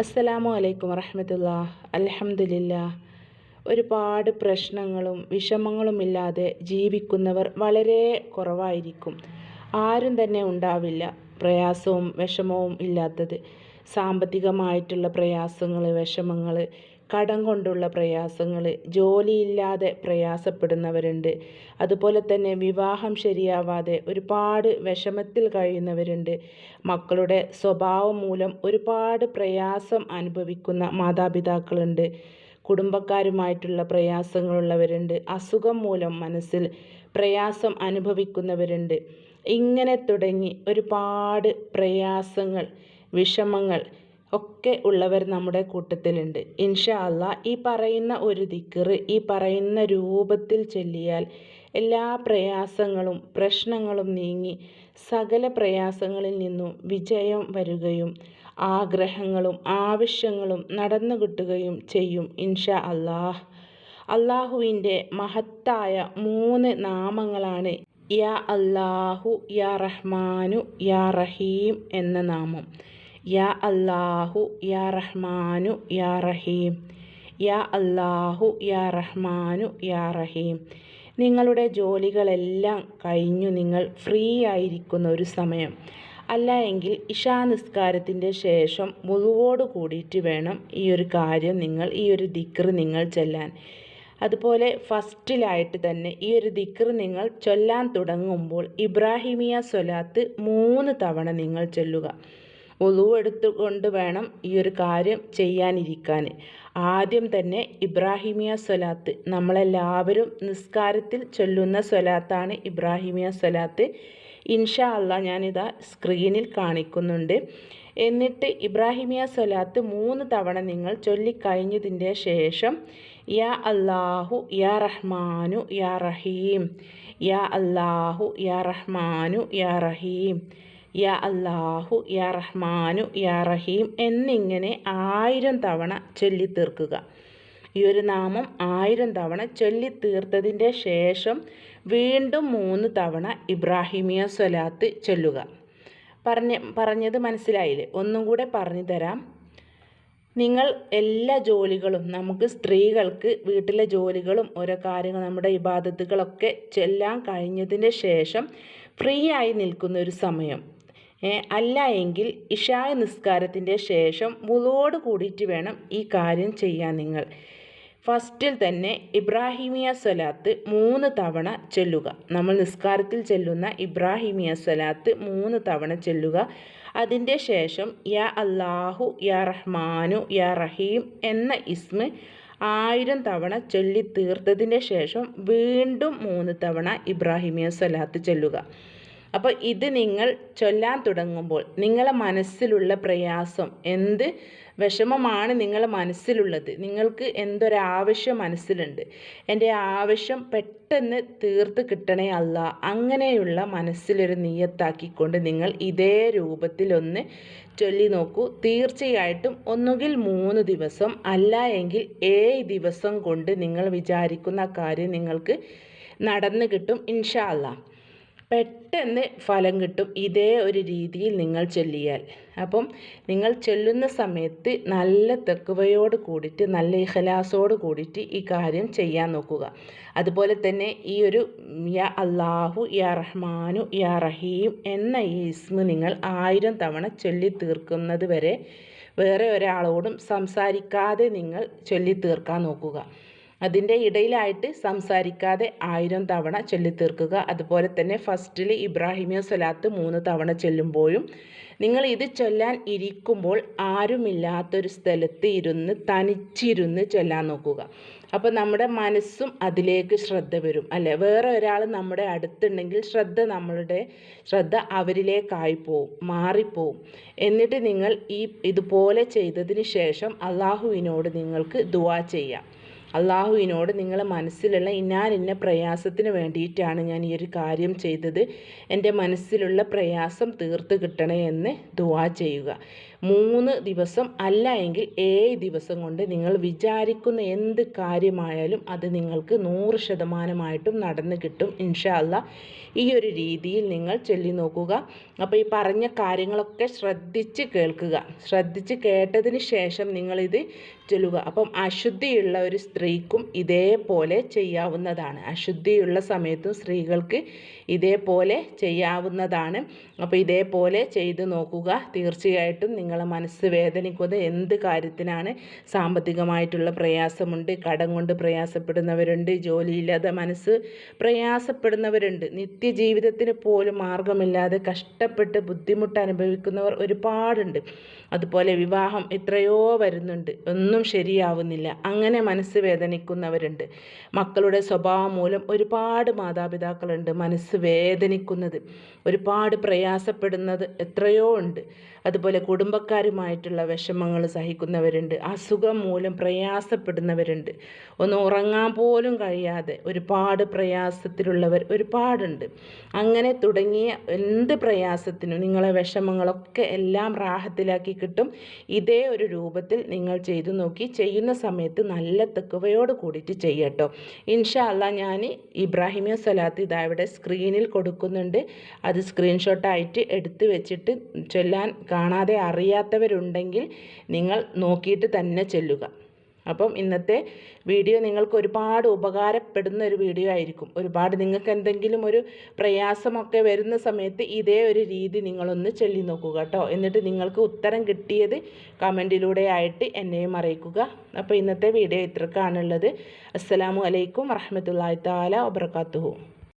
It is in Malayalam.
അസ്സലാമു അലൈക്കും വറഹമത്തുള്ള അലഹമില്ല ഒരുപാട് പ്രശ്നങ്ങളും വിഷമങ്ങളുമില്ലാതെ ജീവിക്കുന്നവർ വളരെ കുറവായിരിക്കും. ആരും തന്നെ ഉണ്ടാവില്ല പ്രയാസവും വിഷമവും ഇല്ലാത്തത്. സാമ്പത്തികമായിട്ടുള്ള പ്രയാസങ്ങൾ വിഷമങ്ങൾ കടം കൊണ്ടുള്ള പ്രയാസങ്ങൾ ജോലിയില്ലാതെ പ്രയാസപ്പെടുന്നവരുണ്ട്. അതുപോലെ തന്നെ വിവാഹം ശരിയാവാതെ ഒരുപാട് വിഷമത്തിൽ കഴിയുന്നവരുണ്ട്. മക്കളുടെ സ്വഭാവം മൂലം ഒരുപാട് പ്രയാസം അനുഭവിക്കുന്ന മാതാപിതാക്കളുണ്ട്. കുടുംബക്കാരുമായിട്ടുള്ള പ്രയാസങ്ങളുള്ളവരുണ്ട്. അസുഖം മൂലം മനസ്സിൽ പ്രയാസം അനുഭവിക്കുന്നവരുണ്ട്. ഇങ്ങനെ തുടങ്ങി ഒരുപാട് പ്രയാസങ്ങൾ വിഷമങ്ങൾ ഒക്കെ ഉള്ളവർ നമ്മുടെ കൂട്ടത്തിലുണ്ട്. ഇൻഷാ അല്ലാ ഈ പറയുന്ന ഒരു ദിക്കറ് ഈ പറയുന്ന രൂപത്തിൽ ചൊല്ലിയാൽ എല്ലാ പ്രയാസങ്ങളും പ്രശ്നങ്ങളും നീങ്ങി സകല പ്രയാസങ്ങളിൽ നിന്നും വിജയം വരികയും ആഗ്രഹങ്ങളും ആവശ്യങ്ങളും നടന്നു കിട്ടുകയും ചെയ്യും ഇൻഷാ അല്ലാഹ് അള്ളാഹുവിന്റെ മഹത്തായ മൂന്ന് നാമങ്ങളാണ് യാ അല്ലാഹു യാ റഹ്മാനു യാ റഹീം എന്ന നാമം. യാ അല്ലാഹു യാ റഹ്മാനു യാ റഹീം. യാ അല്ലാഹു യാ റഹ്മാനു യാ റഹീം. നിങ്ങളുടെ ജോലികളെല്ലാം കഴിഞ്ഞു നിങ്ങൾ ഫ്രീ ആയിരിക്കുന്ന ഒരു സമയം. അല്ല എങ്കിൽ ഇഷാ നിസ്കാരത്തിന്റെ ശേഷം മുഴുവോട് കൂടിയിട്ട് വേണം ഈ ഒരു കാര്യം നിങ്ങൾ ഈ ഒരു ദിക്റ് നിങ്ങൾ ചെല്ലാൻ. അതുപോലെ ഫസ്റ്റിലായിട്ട് തന്നെ ഈ ഒരു ദിക്ർ നിങ്ങൾ ചൊല്ലാൻ തുടങ്ങുമ്പോൾ ഇബ്രാഹിമിയ സ്വലാത്ത് മൂന്ന് തവണ നിങ്ങൾ ചൊല്ലുക. എടുത്തുകൊണ്ട് വേണം ഈ ഒരു കാര്യം ചെയ്യാനിരിക്കാൻ. ആദ്യം തന്നെ ഇബ്രാഹിമിയ സ്വലാത്ത്. നമ്മളെല്ലാവരും നിസ്കാരത്തിൽ ചൊല്ലുന്ന സ്വലാത്താണ് ഇബ്രാഹിമിയ സ്വലാത്ത്. ഇൻഷാ അല്ല ഞാനിതാ സ്ക്രീനിൽ കാണിക്കുന്നുണ്ട്. എന്നിട്ട് ഇബ്രാഹിമിയ സ്വലാത്ത് മൂന്ന് തവണ നിങ്ങൾ ചൊല്ലിക്കഴിഞ്ഞതിന്റെ ശേഷം യാ അല്ലാഹു യാ റഹ്മാനു യാ റഹീം യാ അല്ലാഹു യാ റഹ്മാനു യാ റഹീം. യാ അല്ലാഹു യാ റഹ്മാനു യാ റഹീം എന്നിങ്ങനെ ആയിരം തവണ ചൊല്ലിത്തീർക്കുക. ഈ ഒരു നാമം ആയിരം തവണ ചൊല്ലിത്തീർത്തതിന്റെ ശേഷം വീണ്ടും മൂന്ന് തവണ ഇബ്രാഹിമിയ സ്വലാത്ത് ചൊല്ലുക. പറഞ്ഞ പറഞ്ഞത് മനസ്സിലായില്ലേ? ഒന്നും കൂടെ പറഞ്ഞു തരാം. നിങ്ങൾ എല്ലാ ജോലികളും നമുക്ക് സ്ത്രീകൾക്ക് വീട്ടിലെ ജോലികളും ഓരോ കാര്യങ്ങൾ നമ്മുടെ ഇബാദത്തുകളൊക്കെ ചെല്ലാൻ കഴിഞ്ഞതിന് ശേഷം ഫ്രീ ആയി നിൽക്കുന്ന ഒരു സമയം. അല്ല എങ്കിൽ ഇഷായ നിസ്കാരത്തിന്റെ ശേഷം മുതോട് കൂടിയിട്ട് വേണം ഈ കാര്യം ചെയ്യാൻ നിങ്ങൾ. ഫസ്റ്റിൽ തന്നെ ഇബ്രാഹിമിയ സ്വലാത്ത് മൂന്ന് തവണ ചൊല്ലുക. നമ്മൾ നിസ്കാരത്തിൽ ചെല്ലുന്ന ഇബ്രാഹിമിയ സ്വലാത്ത് മൂന്ന് തവണ ചൊല്ലുക. അതിന്റെ ശേഷം യാ അല്ലാഹു യാ റഹ്മാനു യാ റഹീം എന്ന ഇസ്മ് ആയിരം തവണ ചൊല്ലി തീർത്തതിന്റെ ശേഷം വീണ്ടും മൂന്ന് തവണ ഇബ്രാഹിമിയ സ്വലാത്ത് ചൊല്ലുക. അപ്പോൾ ഇത് നിങ്ങൾ ചൊല്ലാൻ തുടങ്ങുമ്പോൾ നിങ്ങളെ മനസ്സിലുള്ള പ്രയാസം എന്ത് വിഷമമാണ് നിങ്ങളെ മനസ്സിലുള്ളത്? നിങ്ങൾക്ക് എന്തൊരാവശ്യം മനസ്സിലുണ്ട്? എന്റെ ആവശ്യം പെട്ടെന്ന് തീർത്ത് കിട്ടണേ അല്ല. അങ്ങനെയുള്ള മനസ്സിലൊരു നീയത്താക്കിക്കൊണ്ട് നിങ്ങൾ ഇതേ രൂപത്തിലൊന്ന് ചൊല്ലി നോക്കൂ. തീർച്ചയായിട്ടും ഒന്നുകിൽ മൂന്ന് ദിവസം അല്ല എങ്കിൽ ഏഴ് ദിവസം കൊണ്ട് നിങ്ങൾ വിചാരിക്കുന്ന കാര്യം നിങ്ങൾക്ക് നടന്നു കിട്ടും. ഇൻഷാ പെട്ടെന്ന് ഫലം കിട്ടും ഇതേ ഒരു രീതിയിൽ നിങ്ങൾ ചൊല്ലിയാൽ. അപ്പം നിങ്ങൾ ചൊല്ലുന്ന സമയത്ത് നല്ല തെക്കുവയോട് കൂടിയിട്ട് നല്ല ഇഹലാസോട് കൂടിയിട്ട് ഈ കാര്യം ചെയ്യാൻ നോക്കുക. അതുപോലെ തന്നെ ഈ ഒരു യാ അള്ളാഹു യാ റഹ്മാനു യാ റഹീം എന്ന ഈ ഇസ്മ നിങ്ങൾ ആയിരം തവണ ചൊല്ലി തീർക്കുന്നത് വരെ വേറെ ഒരാളോടും സംസാരിക്കാതെ നിങ്ങൾ ചൊല്ലി തീർക്കാൻ നോക്കുക. അതിന്റെ ഇടയിലായിട്ട് സംസാരിക്കാതെ ആയിരം തവണ ചൊല്ലിത്തീർക്കുക. അതുപോലെ തന്നെ ഫസ്റ്റിൽ ഇബ്രാഹിമിയ സ്വലാത്ത് മൂന്ന് തവണ ചൊല്ലുമ്പോഴും നിങ്ങൾ ഇത് ചൊല്ലാൻ ഇരിക്കുമ്പോൾ ആരുമില്ലാത്തൊരു സ്ഥലത്ത് ഇരുന്ന് തനിച്ചിരുന്ന് ചൊല്ലാൻ നോക്കുക. അപ്പോൾ നമ്മുടെ മനസ്സും അതിലേക്ക് ശ്രദ്ധ വരും അല്ലേ? വേറെ ഒരാൾ നമ്മുടെ അടുത്തുണ്ടെങ്കിൽ ശ്രദ്ധ നമ്മളുടെ ശ്രദ്ധ അവരിലേക്കായി പോവും മാറിപ്പോവും. എന്നിട്ട് നിങ്ങൾ ഈ ഇതുപോലെ ചെയ്തതിന് ശേഷം അള്ളാഹുവിനോട് നിങ്ങൾക്ക് ദുവാ ചെയ്യാം. അള്ളാഹുവിനോട് നിങ്ങളെ മനസ്സിലുള്ള ഞാൻ ഇന്ന പ്രയാസത്തിന് വേണ്ടിയിട്ടാണ് ഞാൻ ഈ ഒരു കാര്യം ചെയ്തത്. എന്റെ മനസ്സിലുള്ള പ്രയാസം തീർത്ത് കിട്ടണേ എന്ന് ദുവാ ചെയ്യുക. മൂന്ന് ദിവസം അല്ല എങ്കിൽ ഏഴ് ദിവസം കൊണ്ട് നിങ്ങൾ വിചാരിക്കുന്ന എന്ത് കാര്യമായാലും അത് നിങ്ങൾക്ക് നൂറ് ശതമാനമായിട്ടും നടന്നു കിട്ടും ഇൻഷാ അല്ല ഈ ഒരു രീതിയിൽ നിങ്ങൾ ചൊല്ലി നോക്കുക. അപ്പോൾ ഈ പറഞ്ഞ കാര്യങ്ങളൊക്കെ ശ്രദ്ധിച്ച് കേൾക്കുക. ശ്രദ്ധിച്ച് കേട്ടതിന് ശേഷം നിങ്ങളിത് ചൊല്ലുക. അപ്പം അശുദ്ധിയുള്ള ഒരു സ്ത്രീക്കും ഇതേപോലെ ചെയ്യാവുന്നതാണ്. അശുദ്ധിയുള്ള സമയത്തും സ്ത്രീകൾക്ക് ഇതേപോലെ ചെയ്യാവുന്നതാണ്. അപ്പോൾ ഇതേപോലെ ചെയ്ത് നോക്കുക. തീർച്ചയായിട്ടും നിങ്ങളെ മനസ്സ് വേദനിക്കുന്നത് എന്ത് കാര്യത്തിനാണ്? സാമ്പത്തികമായിട്ടുള്ള പ്രയാസമുണ്ട് കടം കൊണ്ട് പ്രയാസപ്പെടുന്നവരുണ്ട് ജോലിയില്ലാതെ മനസ്സ് പ്രയാസപ്പെടുന്നവരുണ്ട്. നിത്യജീവിതത്തിന് പോലും മാർഗമില്ലാതെ കഷ്ടപ്പെട്ട് ബുദ്ധിമുട്ട് അനുഭവിക്കുന്നവർ ഒരുപാടുണ്ട്. അതുപോലെ വിവാഹം എത്രയോ വരുന്നുണ്ട് ഒന്നും ശരിയാവുന്നില്ല. അങ്ങനെ മനസ്സ് വേദനിക്കുന്നവരുണ്ട്. മക്കളുടെ സ്വഭാവം മൂലം ഒരുപാട് മാതാപിതാക്കളുണ്ട് മനസ്സ് വേദനിക്കുന്നത്. ഒരുപാട് പ്രയാസപ്പെടുന്നത് എത്രയോ ഉണ്ട്. അതുപോലെ കുടുംബക്കാരുമായിട്ടുള്ള വിഷമങ്ങൾ സഹിക്കുന്നവരുണ്ട്. അസുഖം മൂലം പ്രയാസപ്പെടുന്നവരുണ്ട്. ഒന്ന് ഉറങ്ങാൻ പോലും കഴിയാതെ ഒരുപാട് പ്രയാസത്തിലുള്ളവർ ഒരുപാടുണ്ട്. അങ്ങനെ തുടങ്ങിയ എന്ത് പ്രയാസത്തിനും നിങ്ങളെ വിഷമങ്ങളൊക്കെ എല്ലാം റാഹത്തിലാക്കി കിട്ടും. ഇതേ ഒരു രൂപത്തിൽ നിങ്ങൾ ചെയ്തു നോക്കി. ചെയ്യുന്ന സമയത്ത് നല്ല തെക്കുവയോട് കൂടിയിട്ട് ചെയ്യട്ടോ. ഇൻഷാ അല്ല ഞാൻ ഇബ്രാഹിമിയ സ്വലാത്ത് ഇതാ ഇവിടെ സ്ക്രീനിൽ കൊടുക്കുന്നുണ്ട്. അത് സ്ക്രീൻഷോട്ടായിട്ട് എടുത്ത് വെച്ചിട്ട് ചൊല്ലാൻ കാണാതെ അറിയാത്തവരുണ്ടെങ്കിൽ നിങ്ങൾ നോക്കിയിട്ട് തന്നെ ചെല്ലുക. അപ്പം ഇന്നത്തെ വീഡിയോ നിങ്ങൾക്ക് ഒരുപാട് ഉപകാരപ്പെടുന്ന ഒരു വീഡിയോ ആയിരിക്കും. ഒരുപാട് നിങ്ങൾക്ക് എന്തെങ്കിലും ഒരു പ്രയാസമൊക്കെ വരുന്ന സമയത്ത് ഇതേ ഒരു രീതി നിങ്ങളൊന്ന് ചൊല്ലി നോക്കുക കേട്ടോ. എന്നിട്ട് നിങ്ങൾക്ക് ഉത്തരം കിട്ടിയത് കമന്റിലൂടെ ആയിട്ട് എന്നെയും അറിയിക്കുക. അപ്പോൾ ഇന്നത്തെ വീഡിയോ ഇത്രക്കാണുള്ളത് അസ്സലാമു അലൈക്കും വറഹമത്തല്ലാ താല